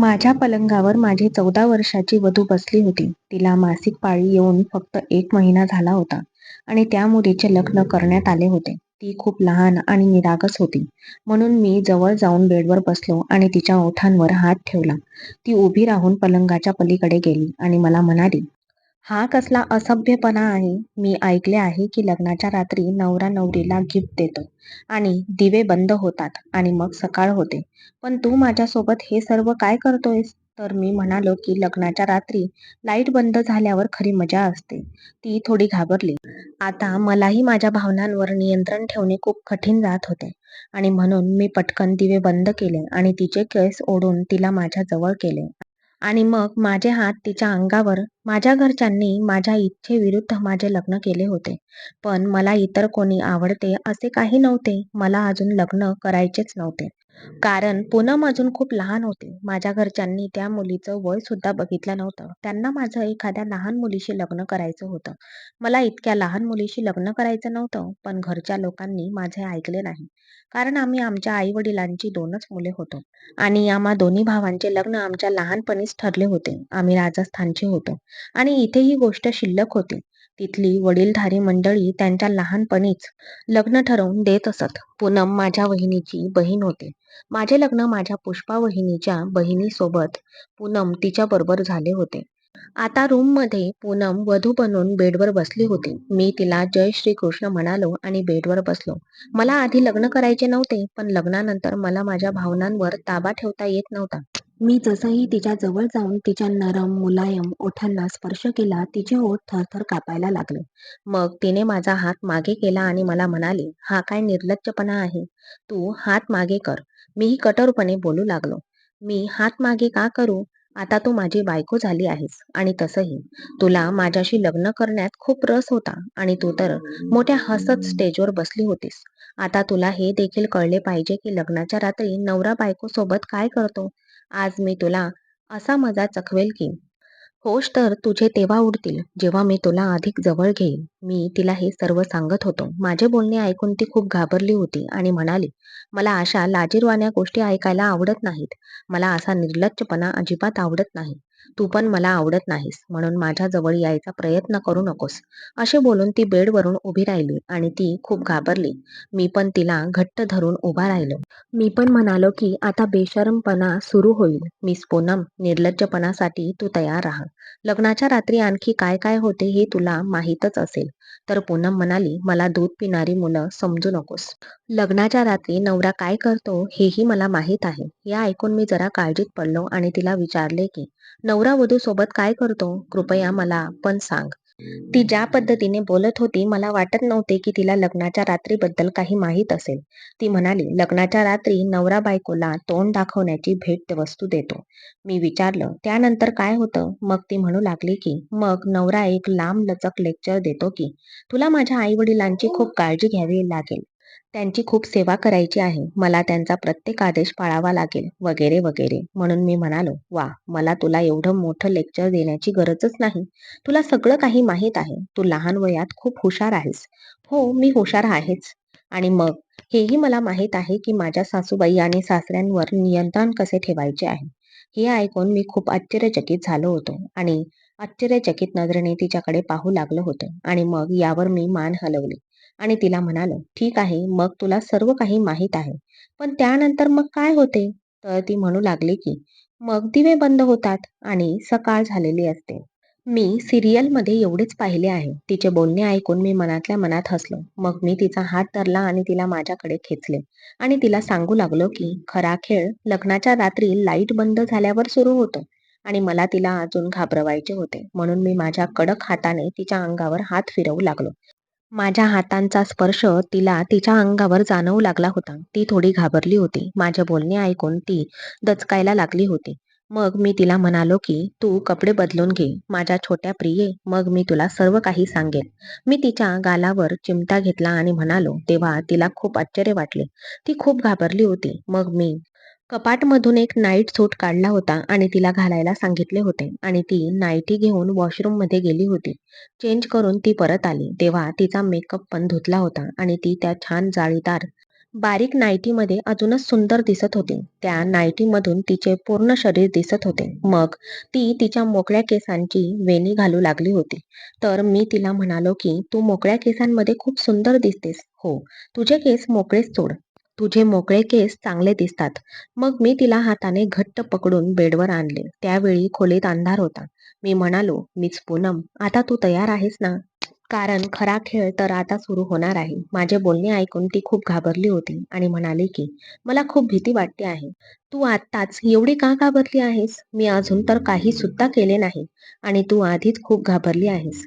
माझ्या पलंगावर माझी चौदा वर्षाची वधू बसली होती. तिला मासिक पाळी येऊन फक्त एक महिना झाला होता आणि त्या मुलीचे लग्न करण्यात आले होते. ती खूप लहान आणि निरागस होती. म्हणून मी जवळ जाऊन बेडवर बसलो आणि तिच्या ओठांवर हात ठेवला. ती उभी राहून पलंगाच्या पलीकडे गेली आणि मला म्हणाली, हा कसला असभ्यपणा आहे. मी ऐकले आहे की लग्नाच्या रात्री नवरा नवरीला गिफ्ट देतो आणि दिवे बंद होतात आणि मग सकाळ होते. पण तू माझ्यासोबत हे सर्व काय करतोयस? तर मी म्हणालो की लग्नाच्या रात्री लाइट बंद झाल्यावर खरी मजा असते. ती थोडी घाबरली. आता मलाही माझ्या भावनांवर नियंत्रण ठेवणे खूप कठीण जात होते आणि म्हणून मी पटकन दिवे बंद केले आणि तिचे केस ओढून तिला माझ्या जवळ केले आणि मग माझे हात तिच्या अंगावर माझ्या घरच्यांनी माझ्या इच्छेविरुद्ध माझे लग्न केले होते. पण मला इतर कोणी आवडते असे काही नव्हते. मला अजून लग्न करायचेच नव्हते. कारण पूनम अजून खूप लहान होती. माझ्या घरच्यांनी त्या मुलीचं वय सुद्धा बघितलं नव्हतं. त्यांना माझं एखाद्या लहान मुलीशी लग्न करायचं होतं. मला इतक्या लहान मुलीशी लग्न करायचं नव्हतं. पण घरच्या लोकांनी माझे ऐकले नाही. कारण आम्ही आमच्या आई-वडिलांची दोनच मुले होतो. आणि आम्हा दोन्ही भावांचे लग्न आमच्या लहानपणीच ठरले होते. आम्ही राजस्थानचे होतो आणि इथे ही गोष्ट शिल्लक होती. तिथली वडीलधारी मंडळी त्यांच्या लहानपणीच लग्न ठरवून देत असत. पूनम माझ्या वहिनीची बहीण होती. माझे लग्न माझ्या पुष्पा वहिनीच्या बहिणीसोबत पूनम तिच्याबरोबर झाले होते. आता रूममध्ये पूनम वधू बनून बेडवर बसली होती. मी तिला जय श्री कृष्ण म्हणालो आणि बेडवर बसलो. मला आधी लग्न करायचे नव्हते. पण लग्नानंतर मला माझ्या भावनांवर ताबा ठेवता येत नव्हता. मी जसंही तिच्या जवळ जाऊन तिच्या नरम मुलायम ओठांना स्पर्श केला तिचे ओठ थरथर कापायला लागले. मग तिने माझा हात मागे केला आणि मला म्हणाली, हा काय निर्लज्जपणा आहे? तू हात मागे कर. मीही कठोरपणे बोलू लागलो, मी हात मागे का करू? आता तू माझी बायको झाली आहेस आणि तसंही तुला माझ्याशी लग्न करण्यात खूप रस होता आणि तू तर मोठ्या हसत स्टेजवर बसली होतीस. आता तुला हे देखील कळले पाहिजे की लग्नाच्या रात्री नवरा बायकोसोबत काय करतो. आज मी तुला असा मजा चखवेल की होश तर तुझे तेव्हा उडतील जेव्हा मी तुला अधिक जवळ घेईन. मी तिला हे सर्व सांगत होतो. माझे बोलणे ऐकून ती खूप घाबरली होती आणि म्हणाली, मला अशा लाजिरवाण्या गोष्टी ऐकायला आवडत नाहीत. मला असा निर्लज्जपणा अजिबात आवडत नाही. तू पण मला आवडत नाहीस म्हणून माझ्याजवळ यायचा प्रयत्न करू नकोस. असे बोलून ती बेडवरून उभी राहिली आणि ती खूप घाबरली. मी पण तिला घट्ट धरून उभा राहिलो. मी पण म्हणालो की आता बेशरमपणा सुरू होईल. मिस पूनम, निर्लज्जपणासाठी तू तयार राहा. लग्नाच्या रात्री आणखी काय काय होते हे तुला माहीतच असेल. तर पूनम म्हणाली, मला दूध पिणारी मुलं समजू नकोस. लग्नाच्या रात्री नवरा काय करतो हेही मला माहीत आहे. या ऐकून मी जरा काळजीत पडलो आणि तिला विचारले की नवरा वधूसोबत काय करतो? कृपया मला पण सांग. ती ज्या पद्धतीने बोलत होती मला वाटत नव्हते की तिला लग्नाच्या रात्रीबद्दल काही माहीत असेल. ती म्हणाली, लग्नाच्या रात्री नवरा बायकोला तोंड दाखवण्याची भेटवस्तू देतो. मी विचारलं, त्यानंतर काय होतं? मग ती म्हणू लागली की मग नवरा एक लांबलचक लेक्चर देतो की तुला माझ्या आई-वडिलांची खूप काळजी घ्यावी लागेल. त्यांची खूप सेवा करायची आहे. मला त्यांचा प्रत्येक आदेश पाळावा लागेल वगैरे वगैरे. म्हणून मी म्हणालो, वा, मला तुला एवढं मोठं लेक्चर देण्याची गरजच नाही. तुला सगळं काही माहीत आहे. तू लहान वयात खूप हुशार आहेस. हो, मी हुशार आहेच. आणि मग हेही मला माहीत आहे की माझ्या सासूबाई आणि सासऱ्यांवर नियंत्रण कसे ठेवायचे आहे. हे ऐकून मी खूप आश्चर्यचकित झालो होतो आणि आश्चर्यचकित नजरेने तिच्याकडे पाहू लागलो होतो आणि मग यावर मी मान हलवली आणि तिला म्हणालं ठीक आहे, मग तुला सर्व काही माहीत आहे. पण त्यानंतर मग काय होते? तर ती म्हणू लागली की मग दिवे बंद होतात आणि सकाळ झालेली असते. मी सिरियलमध्ये एवढेच पाहिले आहे. तिचे बोलणे ऐकून मी मनातल्या मनात हसलो. मग मी तिचा हात धरला आणि तिला माझ्याकडे खेचले आणि तिला सांगू लागलो की खरा खेळ लग्नाच्या रात्री लाइट बंद झाल्यावर सुरू होतो आणि मला तिला अजून घाबरवायचे होते. म्हणून मी माझ्या कडक हाताने तिच्या अंगावर हात फिरवू लागलो. माझ्या हातांचा स्पर्श तिला तिच्या अंगावर जाणवू लागला होता. ती थोडी घाबरली होती. माझे बोलणे ऐकून ती दचकायला लागली होती. मग मी तिला म्हणालो की तू कपडे बदलून घे, माझ्या छोट्या प्रिये, मग मी तुला सर्व काही सांगेन. मी तिच्या गालावर चिमटा घेतला आणि म्हणालो तेव्हा तिला खूप आश्चर्य वाटले. ती खूप घाबरली होती. मग मी कपाटमधून एक नाईट सूट काढला होता आणि तिला घालायला सांगितले होते आणि ती नाईटी घेऊन वॉशरूममध्ये गेली होती. चेंज करून ती परत आली तेव्हा तिचा मेकअप पण धुतला होता आणि ती त्या छान जाळीदार बारीक नाईटीमध्ये अजूनच सुंदर दिसत होती. त्या नाईटीमधून तिचे पूर्ण शरीर दिसत होते. मग ती तिच्या मोकळ्या केसांची वेणी घालू लागली होती. तर मी तिला म्हणालो की तू मोकळ्या केसांमध्ये खूप सुंदर दिसतेस. हो, तुझे केस मोकळेच सोड. तुझे मोकळे केस चांगले दिसतात. मग मी तिला हाताने घट्ट पकडून बेडवर आणले. त्यावेळी खोलीत अंधार होता. मी म्हणालो, मीच पूनम, आता तू तयार आहेस ना? कारण खरा खेळ तर आता सुरू होणार आहे. माझे बोलणे ऐकून ती खूप घाबरली होती आणि म्हणाली की, मला खूप भीती वाटते आहे. तू आत्ताच एवढी का घाबरली आहेस? मी अजून तर काही सुद्धा केले नाही आणि तू आधीच खूप घाबरली आहेस.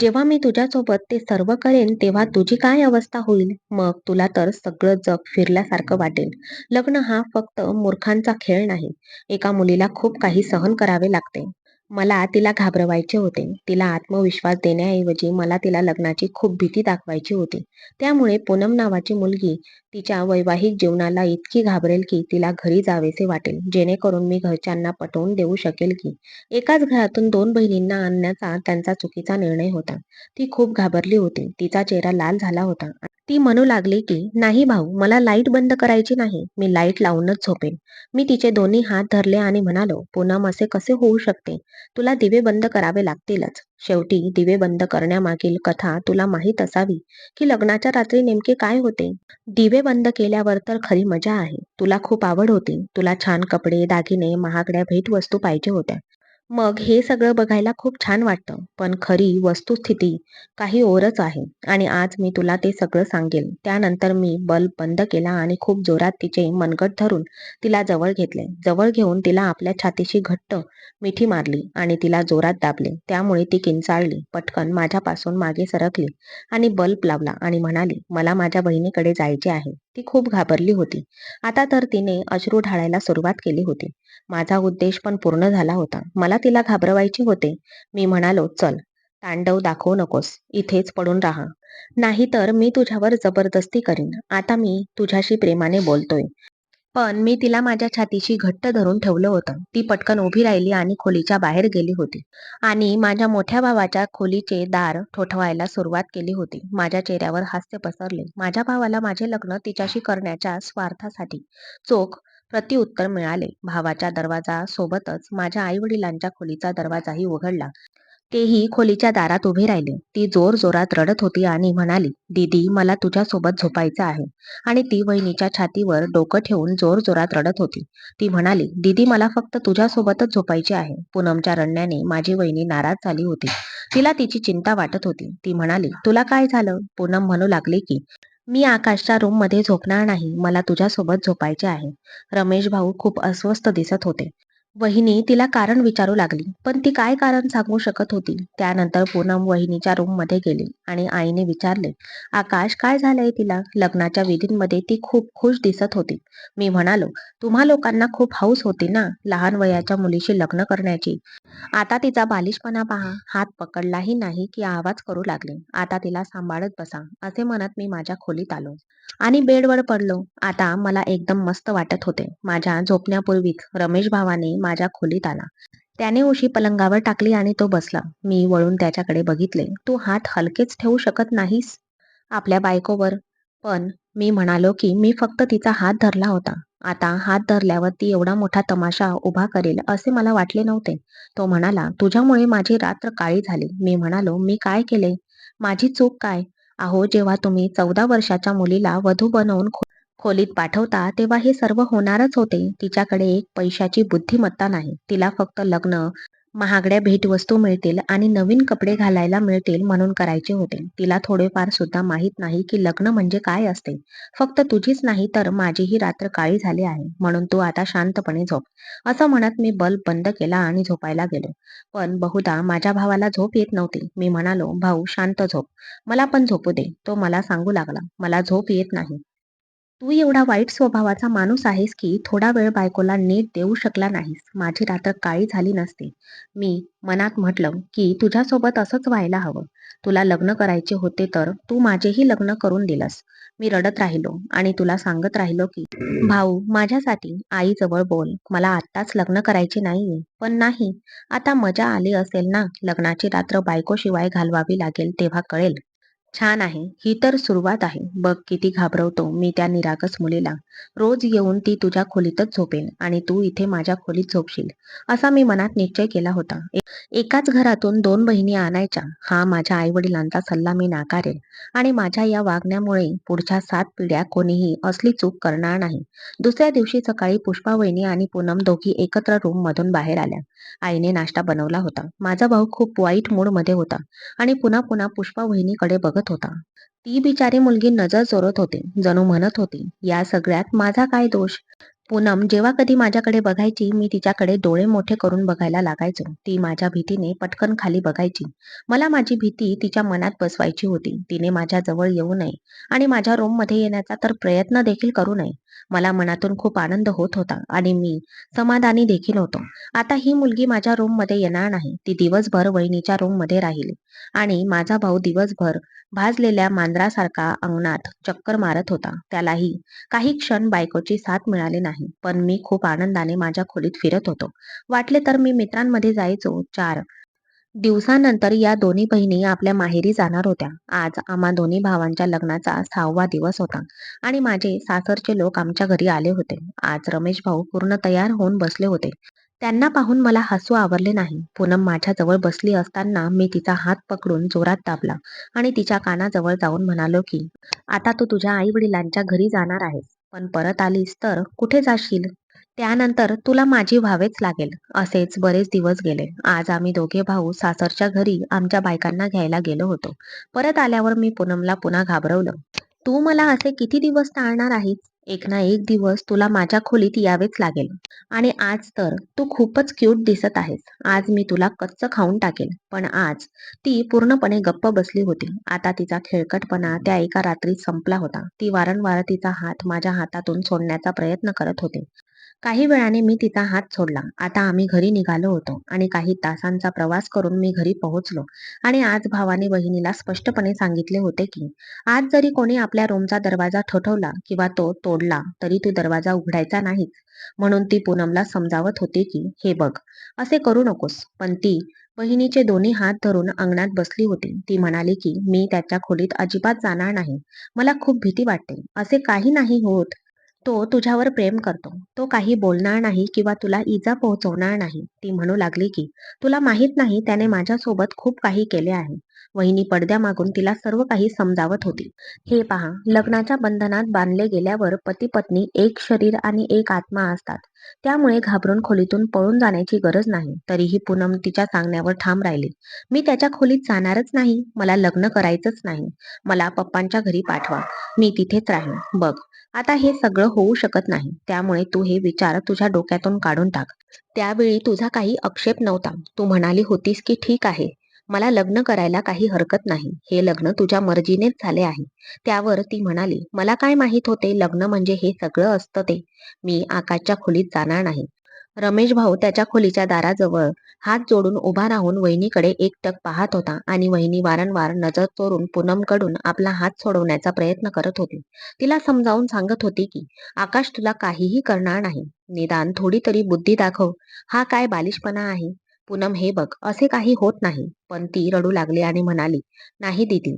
जेव्हा मी तुझ्यासोबत ते सर्व करेन तेव्हा तुझी काय अवस्था होईल? मग तुला तर सगळं जग फिरल्यासारखं वाटेल. लग्न हा फक्त मूर्खांचा खेळ नाही. एका मुलीला खूप काही सहन करावे लागते. मला तिला घाबरवायचे होते. तिला आत्मविश्वास देण्याऐवजी मला तिला लग्नाची खूप भीती दाखवायची होती. त्यामुळे पूनम नावाची मुलगी तिच्या वैवाहिक जीवनाला इतकी घाबरेल की तिला घरी जावेसे वाटेल, जेणेकरून मी घरच्यांना पटवून देऊ शकेल की एकाच घरातून दोन बहिणींना आणण्याचा त्यांचा चुकीचा निर्णय होता. ती खूप घाबरली होती. तिचा चेहरा लाल झाला होता. ती म्हणू लागली की, नाही भाऊ, मला लाइट बंद करायची नाही. मी लाइट लावूनच झोपेन. मी तिचे दोन्ही हात धरले आणि म्हणालो, पूनम असे कसे होऊ शकते? तुला दिवे बंद करावे लागतीलच. शेवटी दिवे बंद करण्यामागील कथा तुला माहीत असावी की लग्नाच्या रात्री नेमके काय होते. दिवे बंद केल्यावर तर खरी मजा आहे. तुला खूप आवड होती. तुला छान कपडे, दागिने, महागड्या भेटवस्तू पाहिजे होत्या. मग हे सगळं बघायला खूप छान वाटतं. पण खरी वस्तुस्थिती काही ओरच आहे आणि आज मी तुला ते सगळं सांगेल त्यानंतर मी बल्ब बंद केला आणि खूप जोरात तिचे मनगट धरून तिला जवळ घेतले. जवळ घेऊन तिला आपल्या छातीशी घट्ट मिठी मारली आणि तिला जोरात दाबले. त्यामुळे ती किंचाळली, पटकन माझ्यापासून मागे सरकली आणि बल्ब लावला आणि म्हणाली, मला माझ्या बहिणीकडे जायचे आहे. ती खूप घाबरली होती. आता तर तिने अश्रू ढाळायला सुरुवात केली होती. माझा उद्देश पण पूर्ण झाला होता. मला तिला घाबरवायचे होते. मी म्हणालो, चल, तांडव दाखवू नकोस. इथेच पडून राहा. नाहीतर मी तुझ्यावर जबरदस्ती करीन. आता मी तुझ्याशी प्रेमाने बोलतोय. पण मी तिला माझ्या छातीशी घट्ट धरून ठेवलं होतं. ती पटकन उभी राहिली आणि खोलीच्या बाहेर गेली होती आणि माझ्या मोठ्या भावाच्या खोलीचे दार ठोठवायला सुरुवात केली होती. माझ्या चेहऱ्यावर हास्य पसरले. माझ्या भावाला माझे लग्न तिच्याशी करण्याच्या स्वार्थासाठी चोख प्रतिउत्तर मिळाले. भावाच्या दरवाजा सोबतच माझ्या आई-वडिलांच्या खोलीचा दरवाजाही उघडला. तेही खोलीच्या दारात उभे राहिले. ती जोरजोरात रडत होती आणि म्हणाली, दीदी, मला तुझ्यासोबत झोपायचं आहे. आणि ती वहिनीच्या छातीवर डोकं ठेवून जोरजोरात रडत होती. ती म्हणाली, दीदी, मला फक्त तुझ्यासोबतच झोपायचे आहे. पूनमच्या रडण्याने माझी वहिनी नाराज झाली होती. तिला तिची चिंता वाटत होती. ती म्हणाली, तुला काय झालं? पूनम म्हणू लागली की, मी आकाशच्या रूममध्ये झोपणार नाही. मला तुझ्यासोबत झोपायचे आहे. रमेश भाऊ खूप अस्वस्थ दिसत होते. वहिनी तिला कारण विचारू लागली. पण ती काय कारण सांगू शकत होती? त्यानंतर पूनम वहिनीच्या रूममध्ये गेली आणि आईने विचारले, आकाश, काय झालंय तिला? लग्नाच्या विधींमध्ये ती खूप खुश दिसत होती. मी म्हणालो, तुम्हा लोकांना खूप हौस होती ना लहान वयाच्या मुलीशी लग्न करण्याची. आता तिचा बालिशपणा पहा. हात पकडलाही नाही की आवाज करू लागले आता तिला सांभाळत बसा. असे म्हणत मी माझ्या खोलीत आलो. आणि बेडवर पडलो. आता मला एकदम मस्त वाटत होते. माझ्या झोपण्यापूर्वीच रमेश भावाने माझ्या खोलीत आला. त्याने उशी पलंगावर टाकली आणि तो बसला. मी वळून त्याच्याकडे बघितले. तू हात हलकेच ठेवू शकत नाहीस आपल्या बायकोवर. पण मी म्हणालो की मी फक्त तिचा हात धरला होता. आता हात धरल्यावर ती एवढा मोठा तमाशा उभा करेल असे मला वाटले नव्हते. तो म्हणाला, तुझ्यामुळे माझी रात्र काळी झाली. मी म्हणालो, मी काय केले? माझी चूक काय? अहो, जेव्हा तुम्ही चौदा वर्षाच्या मुलीला वधू बनवून खोलीत पाठवता तेव्हा हे सर्व होणारच होते. तिच्याकडे एक पैशाची बुद्धिमत्ता नाही. तिला फक्त लग्न, महागड्या भेटवस्तू मिळतील आणि नवीन कपडे घालायला मिळतील म्हणून करायचे होते. तिला थोडेफार सुद्धा माहीत नाही की लग्न म्हणजे काय असते. फक्त तुझीच नाही तर माझीही रात्र काळी झाली आहे. म्हणून तू आता शांतपणे झोप. असं म्हणत मी बल्ब बंद केला आणि झोपायला गेलो. पण बहुधा माझ्या भावाला झोप येत नव्हती. मी म्हणालो, भाऊ, शांत झोप. मला पण झोपू दे. तो मला सांगू लागला, मला झोप येत नाही. तू एवढा वाईट स्वभावाचा माणूस आहेस की थोडा वेळ बायकोला नीट देऊ शकला नाहीस. माझी रात्र काळी झाली नसती. मी मनात म्हटलं की तुझ्यासोबत असंच व्हायला हवं. तुला लग्न करायचे होते तर तू माझेही लग्न करून दिलंस. मी रडत राहिलो आणि तुला सांगत राहिलो की, भाऊ, माझ्यासाठी आईजवळ बोल. मला आत्ताच लग्न करायचे नाहीये. पण नाही, आता मजा आली असेल ना लग्नाची रात्र बायकोशिवाय घालवावी लागेल तेव्हा कळेल. छान आहे. ही तर सुरुवात आहे. बघ किती घाबरवतो मी त्या निरागस मुलीला. रोज येऊन ती तुझ्या खोलीतच झोपेल आणि तू इथे माझ्या खोलीत झोपशील, असा मी मनात निश्चय केला होता. एकाच घरातून दोन बहिणी आणायच्या, हा माझ्या आई-वडिलांचा सल्ला मी नाकारेल आणि माझ्या या वागण्यामुळे पुढच्या सात पिढ्या कोणीही असली चूक करणार नाही. दुसऱ्या दिवशी सकाळी पुष्पा वहिनी आणि पूनम दोघी एकत्र रूम मधून बाहेर आल्या. आईने नाश्ता बनवला होता. माझा भाऊ खूप वाईट मूडमध्ये होता आणि पुन्हा पुन्हा पुष्पा वहिनीकडे बघत होता. ती बिचारी मुलगी नजर चोरत होती. जणू म्हणत होती, या सगळ्यात माझा काय दोष? पूनम जेव्हा कधी माझ्याकडे बघायची मी तिच्याकडे डोळे मोठे करून बघायला लागायचो. ती माझ्या भीतीने पटकन खाली बघायची. मला माझी भीती तिच्या मनात बसवायची होती. तिने माझ्या जवळ येऊ नये आणि माझ्या रूममध्ये येण्याचा तर प्रयत्न देखील करू नये. मला मनातून खूप आनंद होत होता आणि मी समाधानी देखील होतो. आता ही मुलगी माझ्या रूममध्ये येणार नाही. ती दिवसभर वहिनीच्या रूममध्ये राहिली आणि माझा भाऊ दिवसभर भाजलेल्या मांजरासारखा अंगणात चक्कर मारत होता. त्यालाही काही क्षण बायकोची साथ मिळाली नाही. पण मी खूप आनंदाने माझ्या खोलीत फिरत होतो. वाटले तर मी मित्रांमध्ये जायचो. चार दिवसानंतर या दोन्ही बहिणी आपल्या माहेरी जाणार होत्या. आज आम्हा दोन्ही भावांच्या लग्नाचा सहावा दिवस होता आणि माझे सासरचे लोक आमच्या घरी आले होते. आज रमेश भाऊ पूर्ण तयार होऊन बसले होते. त्यांना पाहून मला हसू आवरले नाही. पूनम माझ्याजवळ बसली असताना मी तिचा हात पकडून जोरात दाबला आणि तिच्या कानाजवळ जाऊन म्हणालो की, आता तू तुझ्या आई-वडिलांच्या घरी जाणार आहेस. पण परत आलीस तर कुठे जाशील? त्यानंतर तुला माझी व्हावेच लागेल. असेच बरेच दिवस गेले. आज आम्ही दोघे भाऊ सासरच्या घरी आमच्या बायकांना घ्यायला गेलो होतो. परत आल्यावर मी पूनमला पुन्हा घाबरवलं. तू मला असे किती दिवस टाळणार आहेस? एक ना एक दिवस तुला माझ्या खोलीत यावेच लागेल. आणि आज तर तू खूपच क्यूट दिसत आहेस. आज मी तुला कच्चं खाऊन टाकेल. पण आज ती पूर्णपणे गप्प बसली होती. आता तिचा खेळकटपणा त्या एका रात्रीत संपला होता. ती वारंवार तिचा हात माझ्या हातातून सोडण्याचा प्रयत्न करत होती. काही वेळाने मी तिचा हात सोडला. आता आम्ही घरी निघालो होतो आणि काही तासांचा प्रवास करून मी घरी पोहोचलो आणि आज भावाने बहिणीला स्पष्टपणे सांगितले होते की, आज जरी कोणी आपल्या रूमचा दरवाजा ठोठवला किंवा तो तोडला तरी तू दरवाजा उघडायचा नाहीस. म्हणून ती पूनमला समजावत होती की, हे बघ, असे करू नकोस. पण ती बहिणीचे दोन्ही हात धरून अंगणात बसली होती. ती म्हणाली की, मी त्याच्या खोलीत अजिबात जाणार नाही. मला खूप भीती वाटते. असे काही नाही होत. तो तुझ्यावर प्रेम करतो. तो काही बोलणार नाही किंवा तुला इजा पोहोचवणार नाही. ती म्हणू लागली की, तुला माहीत नाही त्याने माझ्यासोबत खूप काही केले आहे. वहिनी पडद्यामागून तिला सर्व काही समजावत होती. हे पहा, लग्नाच्या बंधनात बांधले गेल्यावर पती-पत्नी एक शरीर आणि एक आत्मा असतात. त्यामुळे घाबरून खोलीतून पळून जाण्याची गरज नाही. तरीही पूनम तिच्या सांगण्यावर ठाम राहिली. मी त्याच्या खोलीत जाणारच नाही. मला लग्न करायचंच नाही. मला पप्पांच्या घरी पाठवा. मी तिथेच राहीन. बघ, आता हे सगळं होऊ शकत नाही. त्यामुळे तू हे विचार तुझ्या डोक्यातून काढून टाक. त्यावेळी तुझा काही आक्षेप नव्हता. तू म्हणाली होतीस की ठीक आहे, मला लग्न करायला काही हरकत नाही. हे लग्न तुझ्या मर्जीनेच झाले आहे. त्यावर ती म्हणाली, मला काय माहीत होते लग्न म्हणजे हे सगळं असतं ते. मी आकाशच्या खोलीत जाणार नाही. रमेश भाऊ त्याच्या खोलीच्या दाराजवळ हात जोडून उभा राहून वहिनीकडे एकटक पाहत होता आणि वहिनी वारंवार नजर चोरून पूनमकडून आपला हात सोडवण्याचा प्रयत्न करत होती. तिला समजावून सांगत होती की, आकाश तुला काहीही करणार नाही. निदान थोडी तरी बुद्धी दाखव. हा काय बालिशपणा आहे? पूनम हे बघ, असे काही होत नाही. पण ती रडू लागली आणि म्हणाली, नाही दिदी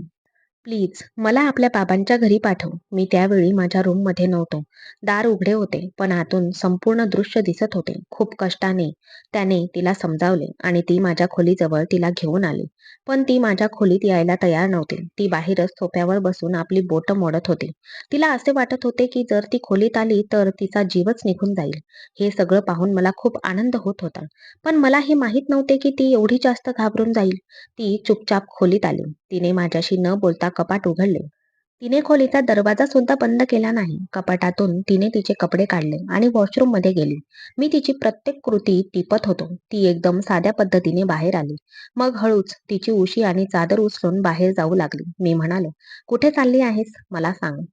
प्लीज मला आपल्या बाबांच्या घरी पाठव. मी त्यावेळी माझ्या रूममध्ये नव्हतो. दार उघडे होते, पण आतून संपूर्ण दृश्य दिसत होते. खूप कष्टाने त्याने तिला समजावले आणि ती माझ्या खोलीजवळ तिला घेऊन आली. पण ती माझ्या खोलीत यायला तयार नव्हती. ती बाहेरच सोफ्यावर बसून आपली बोट मोडत होती. तिला असे वाटत होते की जर ती खोलीत आली तर तिचा जीवच निघून जाईल. हे सगळं पाहून मला खूप आनंद होत होता. पण मला हे माहीत नव्हते की ती एवढी जास्त घाबरून जाईल. ती चुपचाप खोलीत आली. तिने माझ्याशी न बोलता कपाट उघडले. तिने खोलीचा दरवाजा सुद्धा बंद केला नाही. कपाटातून तिने तिचे कपडे काढले आणि वॉशरूममध्ये गेली. मी तिची प्रत्येक कृती टिपत होतो. ती एकदम साध्या पद्धतीने बाहेर आली. मग हळूच तिची उशी आणि चादर उचलून बाहेर जाऊ लागली. मी म्हणालो, कुठे चालली आहेस? मला सांग.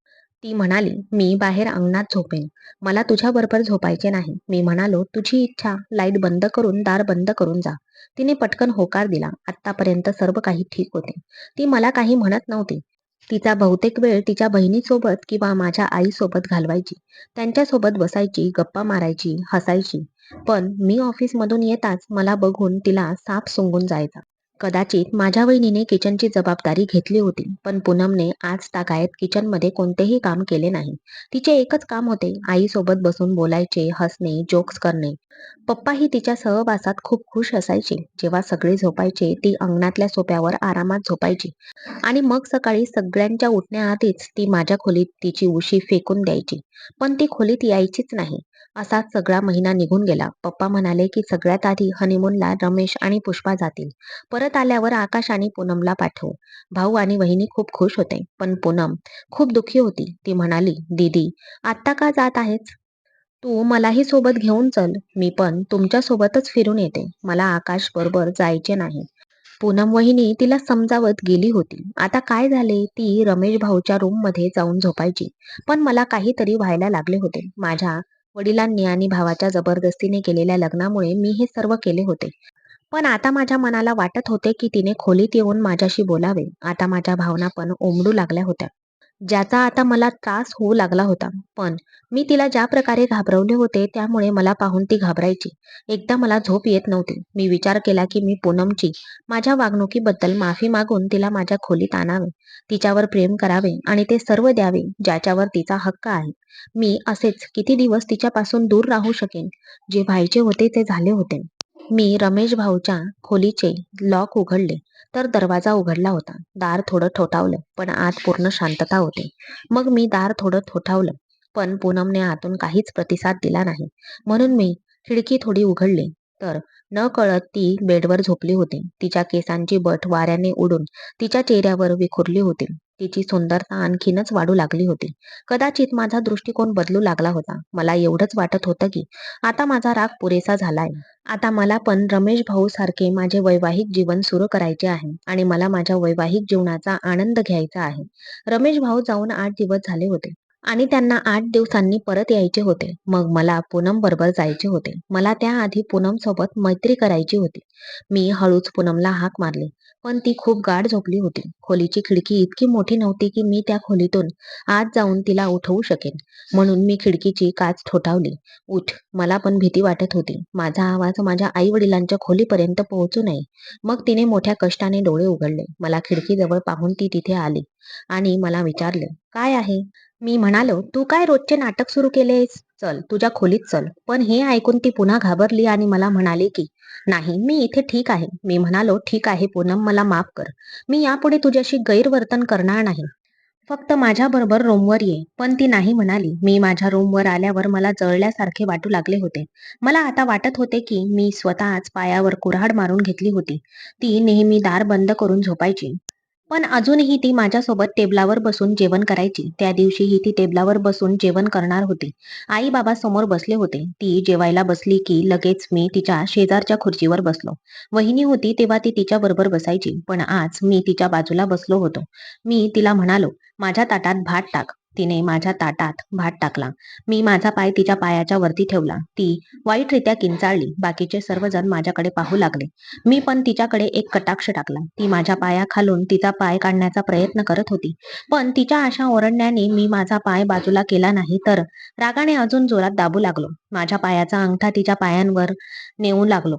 ती म्हणाली, मी बाहेर अंगणात झोपेन. मला तुझ्याबरोबर झोपायचे नाही. मी म्हणालो, तुझी इच्छा. लाइट बंद करून दार बंद करून जा. तिने पटकन होकार दिला. आत्तापर्यंत सर्व काही ठीक होते. ती मला काही म्हणत नव्हती. तिचा बहुतेक वेळ तिच्या बहिणीसोबत किंवा माझ्या आईसोबत घालवायची. त्यांच्यासोबत बसायची, गप्पा मारायची, हसायची. पण मी ऑफिसमधून येताच मला बघून तिला साप सुंगून जायचा. कदाचित माझ्या वहिनीने किचनची जबाबदारी घेतली होती पण पूनमने आज तागायत किचनमध्ये कोणतेही काम केले नाही. तिचे एकच काम होते आईसोबत बसून बोलायचे हसणे जोक्स करणे. पप्पाही तिच्या सहवासात खूप खुश असायचे. जेव्हा सगळे झोपायचे ती अंगणातल्या सोप्यावर आरामात झोपायची. आणि मग सकाळी सगळ्यांच्या उठण्याआधीच ती माझ्या खोलीत तिची उशी फेकून द्यायची. पण ती खोलीत यायचीच नाही. असाच सगळा महिना निघून गेला. पप्पा म्हणाले की सगळ्यात आधी हनीमूनला रमेश आणि पुष्पा जातील. परत आल्यावर आकाश आणि पूनमला पाठवू. भाऊ आणि वहिनी खूप खुश होते. पण पूनम खूप दुःखी होती. ती म्हणाली दीदी आत्ता का जात आहेस? तू मलाही सोबत घेऊन चल. मी पण तुमच्यासोबतच फिरून येते. मला आकाश बरोबर जायचे नाही. पूनम वहिनी तिला समजावत गेली होती. आता काय झाले? ती रमेश भाऊच्या रूममध्ये जाऊन झोपायची. पण मला काहीतरी व्हायला लागले होते. माझ्या वडिलांनी आणि भावाच्या जबरदस्तीने केलेल्या लग्नामुळे मी हे सर्व केले होते. पण आता माझ्या मनाला वाटत होते की तिने खोलीत येऊन माझ्याशी बोलावे. आता माझ्या भावना पण ओमडू लागल्या होत्या. ज्याचा आता मला त्रास होऊ लागला होता. पण मी तिला ज्या प्रकारे घाबरवले होते त्यामुळे मला पाहून ती घाबरायची. एकदा मला झोप येत नव्हती. मी विचार केला की मी पूनमची माझ्या वागणुकीबद्दल माफी मागून तिला माझ्या खोलीत आणावे. तिच्यावर प्रेम करावे आणि ते सर्व द्यावे ज्याच्यावर तिचा हक्क आहे. मी असेच किती दिवस तिच्यापासून दूर राहू शकेन? जे व्हायचे होते ते झाले होते. मी रमेश भाऊच्या खोलीचे लॉक उघडले तर दरवाजा उघडला होता. दार थोडं ठोठावलं पण आत पूर्ण शांतता होती. मग मी दार थोडं ठोठावलं पण पूनमने आतून काहीच प्रतिसाद दिला नाही. म्हणून मी खिडकी थोडी उघडली तर न कळत ती बेडवर झोपली होती. तिच्या केसांची बट वाऱ्याने उडून तिच्या चेहऱ्यावर विखुरली होती. तिची सुंदरता आणखीनच वाढू लागली होती. कदाचित माझा दृष्टिकोन बदलू लागला होता. मला एवढंच वाटत होतं की आता माझा राग पुरेसा झालाय. आता मला पण रमेश भाऊ सारखे माझे वैवाहिक जीवन सुरू करायचे आहे आणि मला माझ्या वैवाहिक जीवनाचा आनंद घ्यायचा आहे. रमेश भाऊ जाऊन आठ दिवस झाले होते. आणि त्यांना आठ दिवसांनी परत यायचे होते. मग मला पूनम बरोबर जायचे होते. मला त्याआधी पूनम सोबत मैत्री करायची होती. मी हळूच पूनमला हाक मारली. पण ती खूप गाढ झोपली होती. खोलीची खिडकी इतकी मोठी नव्हती की मी त्या खोलीतून आत जाऊन तिला उठवू शकेन. म्हणून मी खिडकीची काच ठोठावली. उठ. मला पण भीती वाटत होती. माझा आवाज माझ्या आई वडिलांच्या खोलीपर्यंत पोहोचू नये. मग तिने मोठ्या कष्टाने डोळे उघडले. मला खिडकीजवळ पाहून ती तिथे आली आणि मला विचारले काय आहे? मी म्हणालो तू काय रोजचे नाटक सुरू केलेस? चल तुझ्या खोलीत चल. पण हे ऐकून ती पुन्हा घाबरली आणि मला म्हणाली की नाही मी इथे ठीक आहे. मी म्हणालो ठीक आहे पूनम मला माफ कर. मी यापुढे तुझ्याशी गैरवर्तन करणार नाही. फक्त माझ्या बरोबर रूमवर ये. पण ती नाही म्हणाली. मी माझ्या रूमवर आल्यावर मला जळल्यासारखे वाटू लागले होते. मला आता वाटत होते की मी स्वतःच पायावर कुऱ्हाड मारून घेतली होती. ती नेहमी दार बंद करून झोपायची. पण अजूनही ती माझ्यासोबत टेबलावर बसून जेवण करायची. त्या दिवशीही ती टेबलावर बसून जेवण करणार होती. आई बाबा समोर बसले होते. ती जेवायला बसली की लगेच मी तिच्या शेजारच्या खुर्चीवर बसलो. वहिनी होती तेव्हा ती तिच्या बरोबर बसायची. पण आज मी तिच्या बाजूला बसलो होतो. मी तिला म्हणालो माझ्या ताटात भात टाक. तिने माझ्या ताटात भात टाकला. मी माझा पाय तिच्या पायाच्या वरती ठेवला. ती वाईटरित्या किंचाळली. बाकीचे सर्वजण माझ्याकडे पाहू लागले. मी पण तिच्याकडे एक कटाक्ष टाकला. ती माझ्या पाया खालून तिचा पाय काढण्याचा प्रयत्न करत होती. पण तिच्या अशा ओरडण्याने मी माझा पाय बाजूला केला नाही तर रागाने अजून जोरात दाबू लागलो. माझ्या पायाचा अंगठा तिच्या पायांवर नेऊ लागलो.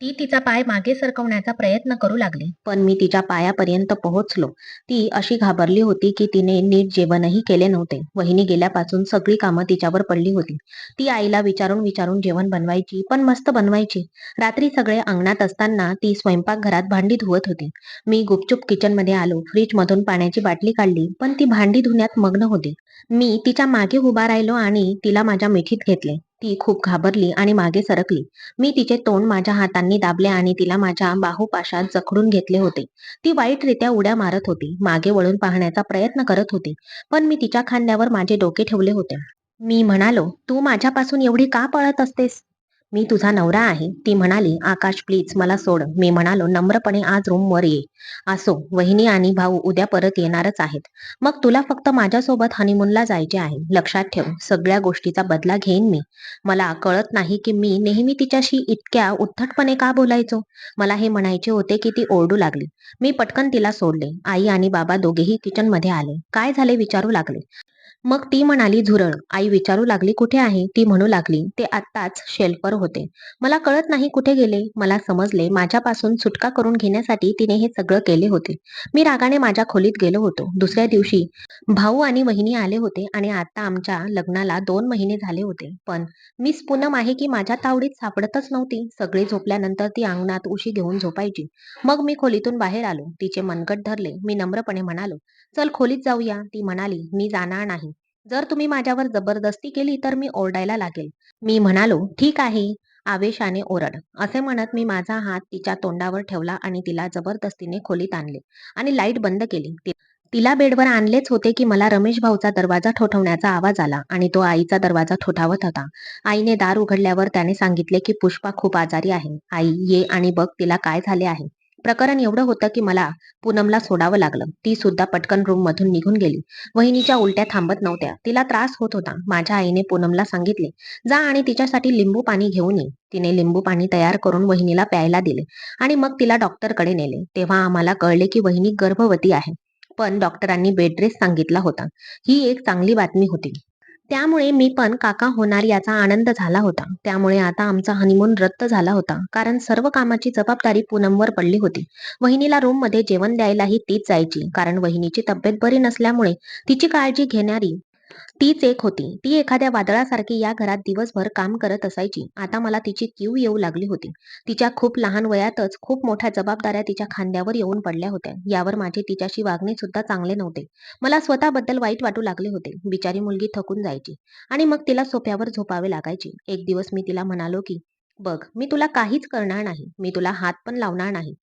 ती तिचा पाय मागे सरकवण्याचा प्रयत्न करू लागली. पण मी तिच्या पायापर्यंत पोहोचलो. ती अशी घाबरली होती की तिने नीट जेवणही केले नव्हते. वहिनी गेल्यापासून सगळी कामं तिच्यावर पडली होती. ती आईला विचारून विचारून जेवण बनवायची पण मस्त बनवायची. रात्री सगळे अंगणात असताना ती स्वयंपाकघरात भांडी धुवत होती. मी गुपचूप किचनमध्ये आलो फ्रीज मधून पाण्याची बाटली काढली पण ती भांडी धुण्यात मग्न होती. मी तिच्यामागे उभा राहिलो आणि तिला माझ्या मिठीत घेतले. ती खूप घाबरली आणि मागे सरकली. मी तिचे तोंड माझ्या हातांनी दाबले आणि तिला माझ्या बाहुपाशात जखडून घेतले होते. ती वाईटरित्या उड्या मारत होती मागे वळून पाहण्याचा प्रयत्न करत होती पण मी तिच्या खांद्यावर माझे डोके ठेवले होते. मी म्हणालो तू माझ्यापासून एवढी का पळत असतेस? मी तुझा नवरा आहे. ती म्हणाली आकाश प्लीज मला सोड. मी म्हणालो नम्रपणे आज रूमवर ये. असो वहिनी आणि भाऊ उद्या परत येणारच आहेत. मग तुला फक्त माझ्यासोबत हनीमूनला जायचे आहे. लक्षात ठेव सगळ्या गोष्टीचा बदला घेईन मी. मला कळत नाही की मी नेहमी तिच्याशी इतक्या उद्धटपणे का बोलायचो? मला हे म्हणायचे होते की ती ओरडू लागली. मी पटकन तिला सोडले. आई आणि बाबा दोघेही किचनमध्ये आले. काय झाले विचारू लागले. मग ती म्हणाली झुरळ आई विचारू लागली कुठे आहे? ती म्हणू लागली ते आत्ताच शेल्फवर होते. मला कळत नाही कुठे गेले. मला समजले माझ्यापासून सुटका करून घेण्यासाठी तिने हे सगळं केले होते. मी रागाने माझ्या खोलीत गेलो होतो. दुसऱ्या दिवशी भाऊ आणि वहिनी आले होते आणि आता आमच्या लग्नाला दोन महिने झाले होते. पण मिस पूनम आहे की माझ्या तावडीत सापडतच नव्हती. सगळे झोपल्यानंतर ती अंगणात उशी घेऊन झोपायची. मग मी खोलीतून बाहेर आलो. तिचे मनगट धरले. मी नम्रपणे म्हणालो चल खोलीत जाऊया. ती म्हणाली मी जाणार नाही. जर तुम्ही माझ्यावर जबरदस्ती केली तर मी ओरडायला लागेल. मी म्हणालो ठीक आहे आवेशाने ओरड. असे म्हणत मी माझा हात तिच्या तोंडावर ठेवला आणि तिला जबरदस्तीने खोलीत आणले आणि लाइट बंद केली. तिला बेडवर आणलेच होते की मला रमेश भाऊचा दरवाजा ठोठवण्याचा आवाज आला आणि तो आईचा दरवाजा ठोठावत होता. आईने दार उघडल्यावर त्याने सांगितले की पुष्पा खूप आजारी आहे. आई ये आणि बघ तिला काय झाले आहे. प्रकरण एवढं होतं की मला पूनमला सोडावं लागलं. ती सुद्धा पटकन रूम मधून निघून गेली. वहिनीच्या उलट्या थांबत नव्हत्या. तिला त्रास होत होता. माझ्या आईने पूनमला सांगितले जा आणि तिच्यासाठी लिंबू पाणी घेऊन ये. तिने लिंबू पाणी तयार करून वहिनीला प्यायला दिले आणि मग तिला डॉक्टरकडे नेले. तेव्हा आम्हाला कळले की वहिनी गर्भवती आहे. पण डॉक्टरांनी बेड रेस्ट सांगितला होता. ही एक चांगली बातमी होती. त्यामुळे मी पण काका होणार याचा आनंद झाला होता. त्यामुळे आता आमचा हनीमून रद्द झाला होता. कारण सर्व कामाची जबाबदारी पूनमवर पडली होती. वहिनीला रूममध्ये जेवण द्यायलाही तीच जायची. कारण वहिनीची तब्येत बरी नसल्यामुळे तिची काळजी घेणारी तीच एक होती. ती एखाद्या वादळासारखी या घरात दिवसभर काम करत असायची. आता मला तिची कीव येऊ लागली होती. तिच्या खूप लहान वयातच खूप मोठ्या जबाबदाऱ्या तिच्या खांद्यावर येऊन पडल्या होत्या. यावर माझे तिच्याशी वागणे सुद्धा चांगले नव्हते. मला स्वतःबद्दल वाईट वाटू लागले होते. बिचारी मुलगी थकून जायची. आणि मग तिला सोफ्यावर झोपावे लागायचे. एक दिवस मी तिला म्हणालो की बघ मी तुला काहीच करणार नाही. मी तुला हात पण लावणार नाही.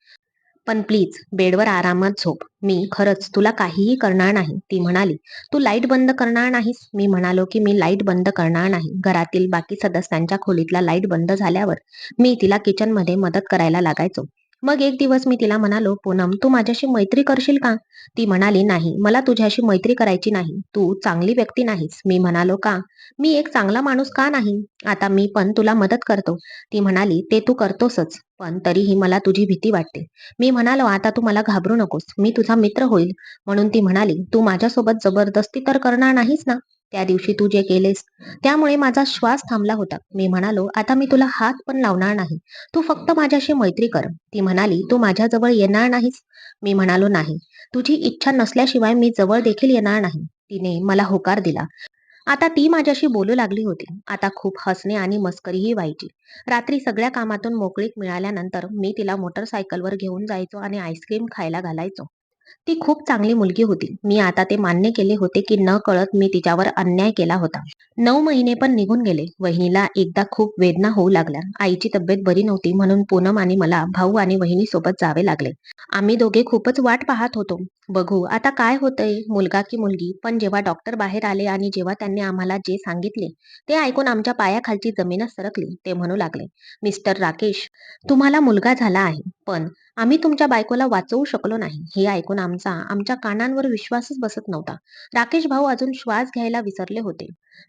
पण प्लीज बेडवर आरामात झोप. मी खरंच तुला काहीही करणार नाही ती म्हणाली. तू लाइट बंद करणार नाहीस? मी म्हणालो की मी लाइट बंद करणार नाही. घरातील बाकी सदस्यांच्या खोलीतला लाइट बंद झाल्यावर मी तिला किचनमध्ये मदत करायला लागायचो. मग एक दिवस मी तिला म्हणालो पूनम तू माझ्याशी मैत्री करशील का? ती म्हणाली नाही मला तुझ्याशी मैत्री करायची नाही. तू चांगली व्यक्ती नाहीस. मी म्हणालो का? मी एक चांगला माणूस का नाही? आता मी पण तुला मदत करतो. ती म्हणाली ते तू करतोसच पण तरीही मला तुझी भीती वाटते. मी म्हणालो आता तू मला घाबरू नकोस. मी तुझा मित्र होईल. म्हणून ती म्हणाली तू माझ्यासोबत जबरदस्ती तर करणार नाहीस ना? त्या दिवशी तू जे केलेस त्यामुळे माझा श्वास थांबला होता. मी म्हणालो आता मी तुला हात पण लावणार नाही. तू फक्त माझ्याशी मैत्री कर. ती म्हणाली तू माझ्याजवळ येणार नाहीस? मी म्हणालो नाही. तुझी इच्छा नसल्याशिवाय मी जवळ देखील येणार नाही. तिने मला होकार दिला. आता ती माझ्याशी बोलू लागली होती. आता खूप हसणे आणि मस्करीही व्हायची. रात्री सगळ्या कामातून मोकळीक मिळाल्यानंतर मी तिला मोटरसायकलवर घेऊन जायचो आणि आईस्क्रीम खायला घालायचो. ती खूप चांगली मुलगी होती. मी आता ते मान्य केले होते की न कळत मी तिच्यावर अन्याय केला होता. नऊ महिने पण निघून गेले. वहिनीला एकदा खूप वेदना होऊ लागल्या. आईची तब्येत बरी नव्हती म्हणून पूनम आणि मला भाऊ आणि वहिनी सोबत जावे लागले. आम्ही दोघे खूपच वाट पाहत होतो. बघू आता काय होतंय? मुलगा की मुलगी? पण जेव्हा डॉक्टर बाहेर आले आणि जेव्हा त्यांनी आम्हाला जे सांगितले ते ऐकून आमच्या पायाखालची जमीनच सरकली. ते म्हणू लागले मिस्टर राकेश तुम्हाला मुलगा झाला आहे. पण आम्ही तुमच्या बायकोला वाचवू शकलो नाही. हे ऐकून आमचा आमच्या कानांवर विश्वासच बसत नव्हता. राकेश भाऊ अजून श्वास घ्यायला विसरले होते.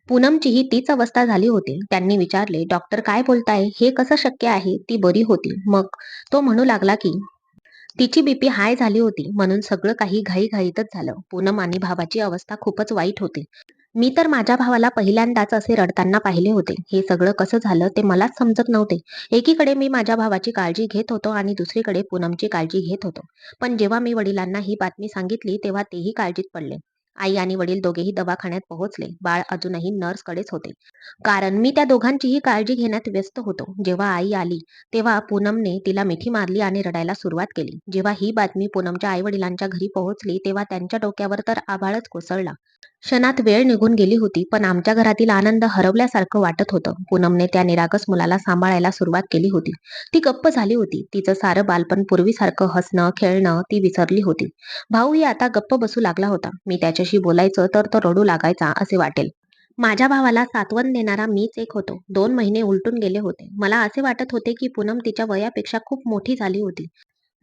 पूनमचीही तीच अवस्था झाली होती. त्यांनी विचारले डॉक्टर काय बोलताय? हे कसं शक्य आहे? ती बरी होती. मग तो म्हणू लागला की तिची बीपी हाय झाली होती. म्हणून सगळं काही घाईघाईतच झालं. पूनम आणि भावाची अवस्था खूपच वाईट होती. मी तर माझ्या भावाला पहिल्यांदाच असे रडताना पाहिले होते. हे सगळं कसं झालं ते मलाच समजत नव्हते. एकीकडे मी माझ्या भावाची काळजी घेत होतो आणि दुसरीकडे पूनमची काळजी घेत होतो. पण जेव्हा मी वडिलांना ही बातमी सांगितली तेव्हा तेही काळजीत पडले. आई आणि वडील दोघेही दवाखान्यात पोहोचले. बाळ अजूनही नर्सकडेच होते. कारण मी त्या दोघांचीही काळजी घेण्यात व्यस्त होतो. जेव्हा आई आली तेव्हा पूनमने तिला मिठी मारली आणि रडायला सुरुवात केली. जेव्हा ही बातमी पूनमच्या आई वडिलांच्या घरी पोहोचली तेव्हा त्यांच्या डोक्यावर तर आभाळच कोसळला. क्षणात वेळ निघून गेली होती पण आमच्या घरातील आनंद हरवल्यासारखं वाटत होतं. पूनमने त्या निरागस मुलाला सांभाळायला सुरुवात केली होती. ती गप्प झाली होती. तिचं सारं बालपण पूर्वीसारखं हसणं खेळणं ती विसरली होती. भाऊही आता गप्प बसू लागला होता. मी त्याच्याशी बोलायचं तर तो रडू लागायचा असे वाटेल. माझ्या भावाला सातवण देणारा मीच एक होतो. दोन महिने उलटून गेले होते. मला असे वाटत होते की पूनम तिच्या वयापेक्षा खूप मोठी झाली होती.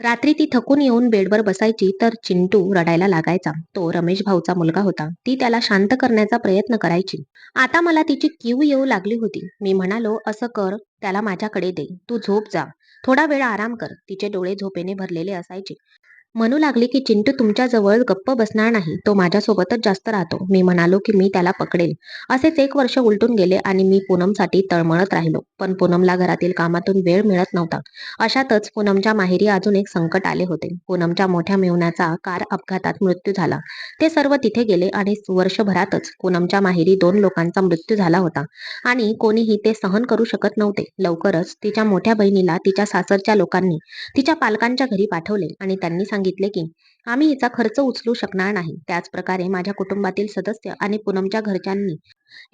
रात्री ती थकून येऊन बेडवर बसायची तर चिंटू रडायला लागायचा. तो रमेश भाऊचा मुलगा होता. ती त्याला शांत करण्याचा प्रयत्न करायची. आता मला तिची किव येऊ लागली होती. मी म्हणालो असं कर त्याला माझ्याकडे दे. तू झोप जा. थोडा वेळ आराम कर. तिचे डोळे झोपेने भरलेले असायचे. म्हणू लागली की चिंटू तुमच्याजवळ गप्प बसणार नाही. तो माझ्यासोबतच जास्त राहतो. मी म्हणालो की मी त्याला पकडेल. असेच एक वर्ष उलटून गेले आणि मी पूनमसाठी तळमळत राहिलो. पण पूनमला घरातील कामातून वेळ मिळत नव्हता. अशातच पूनमच्या माहेरी अजून एक संकट आले होते. पूनमच्या मोठ्या मेहुण्याचा कार अपघातात मृत्यू झाला. ते सर्व तिथे गेले आणि वर्षभरातच पूनमच्या माहेरी दोन लोकांचा मृत्यू झाला होता. आणि कोणीही ते सहन करू शकत नव्हते. लवकरच तिच्या मोठ्या बहिणीला तिच्या सासरच्या लोकांनी तिच्या पालकांच्या घरी पाठवले आणि त्यांनी सांगितले की आम्ही हिचा खर्च उचलू शकणार नाही. त्याचप्रकारे माझ्या कुटुंबातील सदस्य आणि पूनमच्या घरच्यांनी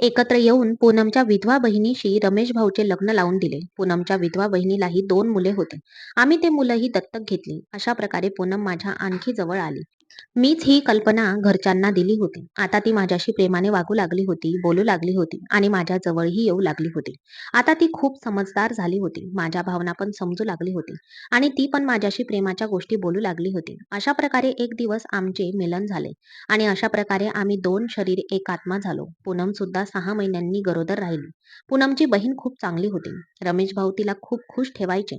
एकत्र येऊन पूनमच्या विधवा बहिणीशी रमेश भाऊचे लग्न लावून दिले. पूनमच्या विधवा बहिणीलाही दोन मुले होते. आम्ही ते मुलंही दत्तक घेतली. अशा प्रकारे पूनम माझ्या आणखी जवळ आली. मीच ही कल्पना घरच्यांना दिली होती. आता ती माझ्याशी प्रेमाने वागू लागली होती बोलू लागली होती आणि माझ्या जवळही येऊ लागली होती. आता ती खूप समजदार झाली होती माझ्या भावना पण समजू लागली होती आणि ती पण माझ्याशी प्रेमाच्या गोष्टी बोलू लागली होती. अशा प्रकारे एक दिवस आमचे मिलन झाले आणि अशा प्रकारे आम्ही दोन शरीर एक आत्मा झालो. पूनम सुद्धा सहा महिन्यांनी गरोदर राहिली. पूनमची बहीण खूप चांगली होती. रमेश भाऊ तिला खूप खुश ठेवायचे.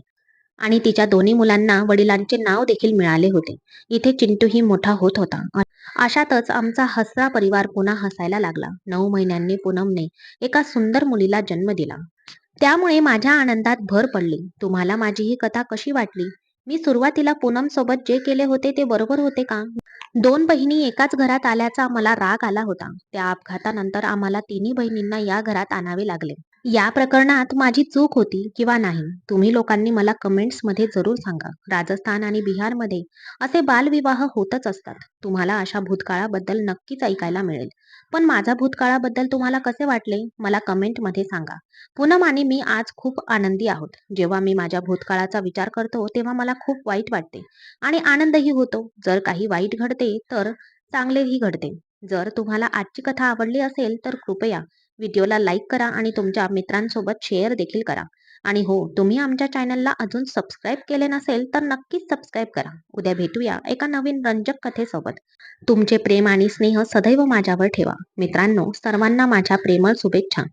आणि तिच्या दोन्ही मुलांना वडिलांचे नाव देखील मिळाले होते. इथे चिंटूही मोठा होत होता. अशातच आमचा हसरा परिवार पुन्हा हसायला लागला. नऊ महिन्यांनी पूनमने एका सुंदर मुलीला जन्म दिला. त्यामुळे माझ्या आनंदात भर पडली. तुम्हाला माझी ही कथा कशी वाटली? मी सुरुवातीला पूनम सोबत जे केले होते ते बरोबर होते का? दोन बहिणी एकाच घरात आल्याचा मला राग आला होता. त्या अपघातानंतर आम्हाला तिन्ही बहिणींना या घरात आणावे लागले. या प्रकरणात माझी चूक होती किंवा नाही तुम्ही लोकांनी मला कमेंट्समध्ये जरूर सांगा. राजस्थान आणि बिहारमध्ये असे बालविवाह होतच असतात. तुम्हाला अशा भूतकाळाबद्दल नक्कीच ऐकायला मिळेल. पण माझ्या भूतकाळाबद्दल तुम्हाला कसे वाटले मला कमेंटमध्ये सांगा. पूनम आणि मी आज खूप आनंदी आहोत. जेव्हा मी माझ्या भूतकाळाचा विचार करतो तेव्हा मला खूप वाईट वाटते. आणि आनंदही होतो. जर काही वाईट घडते तर चांगलेही घडते. जर तुम्हाला आजची कथा आवडली असेल तर कृपया व्हिडिओला लाईक करा आणि तुमच्या मित्रांसोबत शेअर देखील करा. आणि हो तुम्ही आमच्या चॅनलला अजून सबस्क्राईब केले नसेल तर नक्कीच सबस्क्राईब करा. उद्या भेटूया एका नवीन रंजक कथेसोबत. तुमचे प्रेम आणि स्नेह सदैव माझ्यावर ठेवा. मित्रांनो सर्वांना माझ्या प्रेमळ शुभेच्छा.